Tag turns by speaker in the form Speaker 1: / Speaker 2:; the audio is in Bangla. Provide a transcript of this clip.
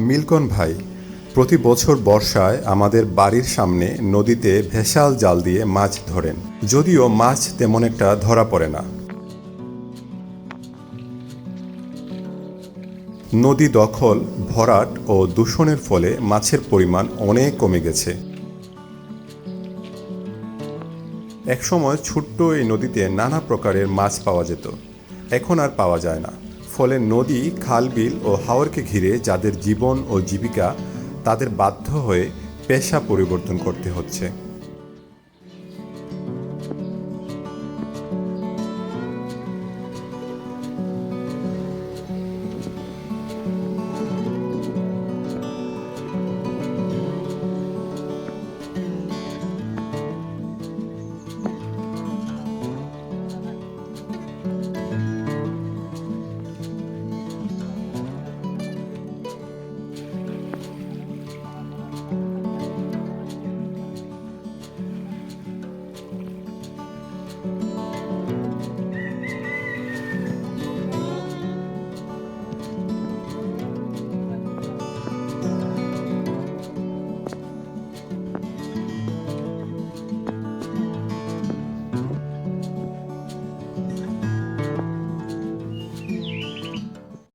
Speaker 1: মিল্কন ভাই, প্রতি বছর বর্ষায় আমাদের বাড়ির সামনে নদীতে ভেসাল জাল দিয়ে মাছ ধরেন, যদিও মাছ তেমন একটা ধরা পড়ে না। নদী দখল, ভরাট ও দূষণের ফলে মাছের পরিমাণ অনেক কমে গেছে। একসময় ছোট্ট এই নদীতে নানা প্রকারের মাছ পাওয়া যেত, এখন আর পাওয়া যায় না। ফলে নদী খাল বিল ও হাওরকে ঘিরে যাদের জীবন ও জীবিকা তাদের বাধ্য হয়ে পেশা পরিবর্তন করতে হচ্ছে।